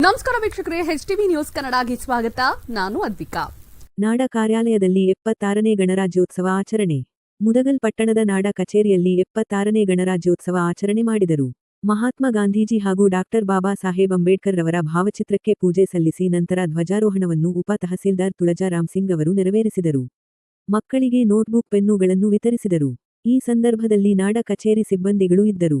ನಮಸ್ಕಾರ ವೀಕ್ಷಕರೇ H TV news ಕನ್ನಡಗೆ ಸ್ವಾಗತ. ನಾನು ಅದ್ವಿಕಾ. ನಾಡ ಕಾರ್ಯಾಲಯದಲ್ಲಿ ಎಪ್ಪತ್ತಾರನೇ ಗಣರಾಜ್ಯೋತ್ಸವ ಆಚರಣೆ. ಮುದಗಲ್ ಪಟ್ಟಣದ ನಾಡ ಕಚೇರಿಯಲ್ಲಿ ಎಪ್ಪತ್ತಾರನೇ ಗಣರಾಜ್ಯೋತ್ಸವ ಆಚರಣೆ ಮಾಡಿದರು. ಮಹಾತ್ಮ ಗಾಂಧೀಜಿ ಹಾಗೂ ಡಾಕ್ಟರ್ ಬಾಬಾ ಸಾಹೇಬ್ ಅಂಬೇಡ್ಕರ್ ರವರ ಭಾವಚಿತ್ರಕ್ಕೆ ಪೂಜೆ ಸಲ್ಲಿಸಿ ನಂತರ ಧ್ವಜಾರೋಹಣವನ್ನು ಉಪ ತಹಸೀಲ್ದಾರ್ ತುಳಜಾರಾಮ್ ಸಿಂಗ್ ಅವರು ನೆರವೇರಿಸಿದರು. ಮಕ್ಕಳಿಗೆ ನೋಟ್ಬುಕ್ ಪೆನ್ನುಗಳನ್ನು ವಿತರಿಸಿದರು. ಈ ಸಂದರ್ಭದಲ್ಲಿ ನಾಡ ಕಚೇರಿ ಸಿಬ್ಬಂದಿಗಳು ಇದ್ದರು.